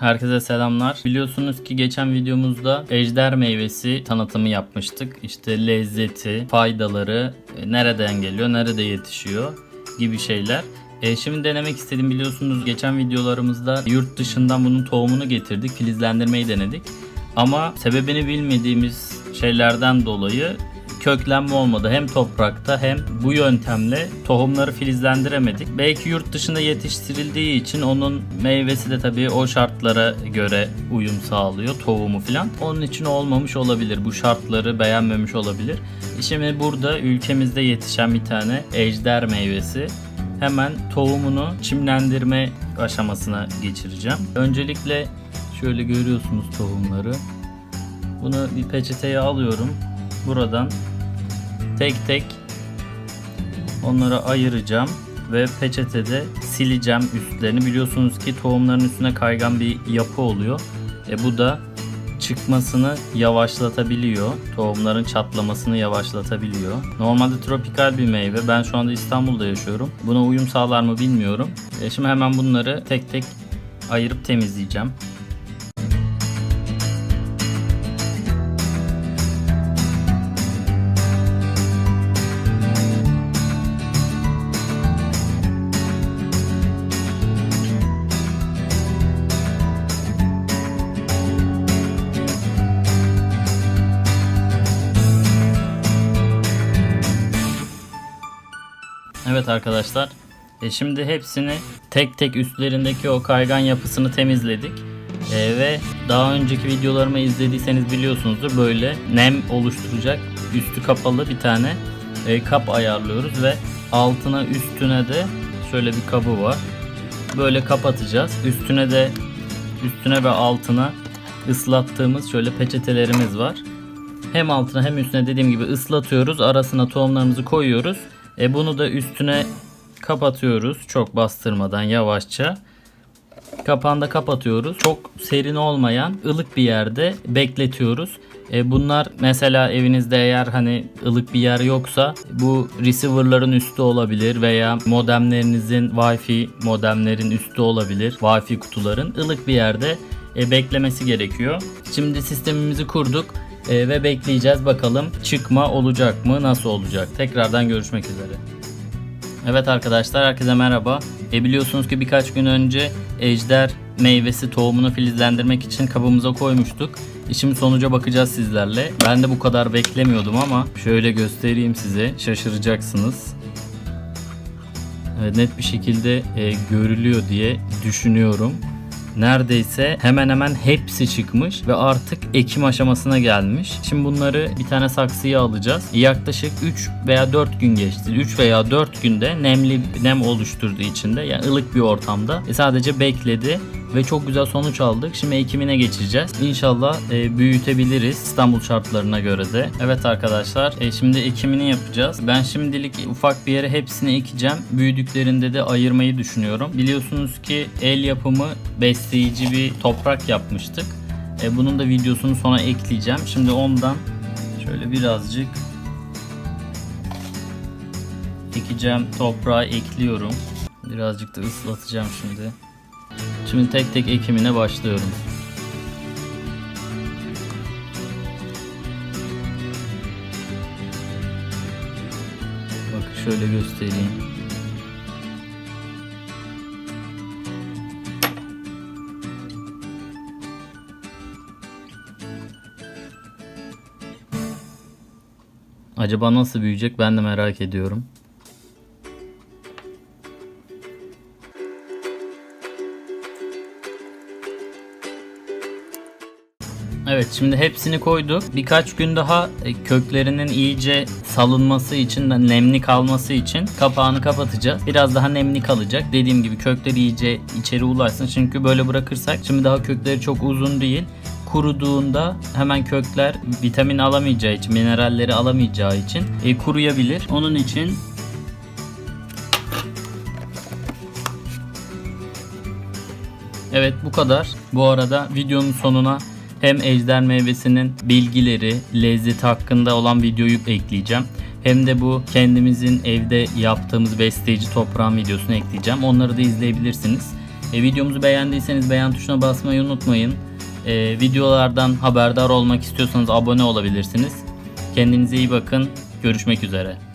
Herkese selamlar. Biliyorsunuz ki geçen videomuzda ejder meyvesi tanıtımı yapmıştık. İşte lezzeti, faydaları, e, nereden geliyor, nerede yetişiyor gibi şeyler. E, şimdi denemek istedim biliyorsunuz geçen videolarımızda yurt dışından bunun tohumunu getirdik, filizlendirmeyi denedik. Ama sebebini bilmediğimiz şeylerden dolayı köklenme olmadı. Hem toprakta hem bu yöntemle tohumları filizlendiremedik. Belki yurt dışında yetiştirildiği için onun meyvesi de tabii o şartlara göre uyum sağlıyor. Tohumu falan. Onun için olmamış olabilir. Bu şartları beğenmemiş olabilir. Şimdi burada ülkemizde yetişen bir tane ejder meyvesi. Hemen tohumunu çimlendirme aşamasına geçireceğim. Öncelikle şöyle görüyorsunuz tohumları. Bunu bir peçeteye alıyorum. Buradan tek tek onları ayıracağım ve peçetede sileceğim üstlerini. Biliyorsunuz ki tohumların üstüne kaygan bir yapı oluyor. E bu da çıkmasını yavaşlatabiliyor. Tohumların çatlamasını yavaşlatabiliyor. Normalde tropikal bir meyve. Ben şu anda İstanbul'da yaşıyorum. Buna uyum sağlar mı bilmiyorum. E şimdi hemen bunları tek tek ayırıp temizleyeceğim. Evet arkadaşlar. E şimdi hepsini tek tek üstlerindeki o kaygan yapısını temizledik. E, ve daha önceki videolarımı izlediyseniz biliyorsunuzdur böyle nem oluşturacak üstü kapalı bir tane e, kap ayarlıyoruz ve altına üstüne de şöyle bir kabı var. Böyle kapatacağız. Üstüne de üstüne ve altına ıslattığımız şöyle peçetelerimiz var. Hem altına hem üstüne dediğim gibi ıslatıyoruz. Arasına tohumlarımızı koyuyoruz. E bunu da üstüne kapatıyoruz. Çok bastırmadan yavaşça. Kapağını kapatıyoruz. Çok serin olmayan ılık bir yerde bekletiyoruz. E bunlar mesela evinizde eğer hani ılık bir yer yoksa bu receiver'ların üstü olabilir veya modemlerinizin Wi-Fi modemlerin üstü olabilir. Wi-Fi kutuların ılık bir yerde e, beklemesi gerekiyor. Şimdi sistemimizi kurduk e, ve bekleyeceğiz bakalım çıkma olacak mı nasıl olacak. Tekrardan görüşmek üzere. Evet arkadaşlar herkese merhaba. E biliyorsunuz ki birkaç gün önce ejder meyvesi tohumunu filizlendirmek için kabımıza koymuştuk. E Şimdi sonuca bakacağız sizlerle. Ben de bu kadar beklemiyordum ama şöyle göstereyim size. Şaşıracaksınız. Net bir şekilde e, görülüyor diye düşünüyorum. Neredeyse hemen hemen hepsi çıkmış ve artık ekim aşamasına gelmiş. Şimdi bunları bir tane saksıya alacağız. Yaklaşık 3 veya 4 gün geçti. 3 veya 4 günde nemli nem oluşturduğu için de yani ılık bir ortamda e, sadece bekledi ve çok güzel sonuç aldık. Şimdi ekimine geçeceğiz. İnşallah e, büyütebiliriz İstanbul şartlarına göre de. Evet arkadaşlar e, şimdi ekimini yapacağız. Ben şimdilik ufak bir yere hepsini ekeceğim. Büyüdüklerinde de ayırmayı düşünüyorum. Biliyorsunuz ki el yapımı besleyici bir toprak yapmıştık. E, bunun da videosunu sonra ekleyeceğim. Şimdi ondan şöyle birazcık ekeceğim toprağa ekliyorum. Birazcık da ıslatacağım şimdi. Şimdi tek tek ekimine başlıyorum. Bak şöyle göstereyim. Acaba nasıl büyüyecek ben de merak ediyorum. Evet şimdi hepsini koyduk. Birkaç gün daha e, köklerinin iyice salınması için, nemli kalması için kapağını kapatacağız. Biraz daha nemli kalacak. Dediğim gibi kökler iyice içeri ulaşsın. Çünkü böyle bırakırsak şimdi daha kökleri çok uzun değil. Kuruduğunda hemen kökler vitamin alamayacağı için, mineralleri alamayacağı için e, kuruyabilir. Onun için Evet bu kadar. Bu arada videonun sonuna hem ejder meyvesinin bilgileri, lezzeti hakkında olan videoyu ekleyeceğim. Hem de bu kendimizin evde yaptığımız besleyici toprağın videosunu ekleyeceğim. Onları da izleyebilirsiniz. E, videomuzu beğendiyseniz beğen tuşuna basmayı unutmayın. E, videolardan haberdar olmak istiyorsanız abone olabilirsiniz. Kendinize iyi bakın. Görüşmek üzere.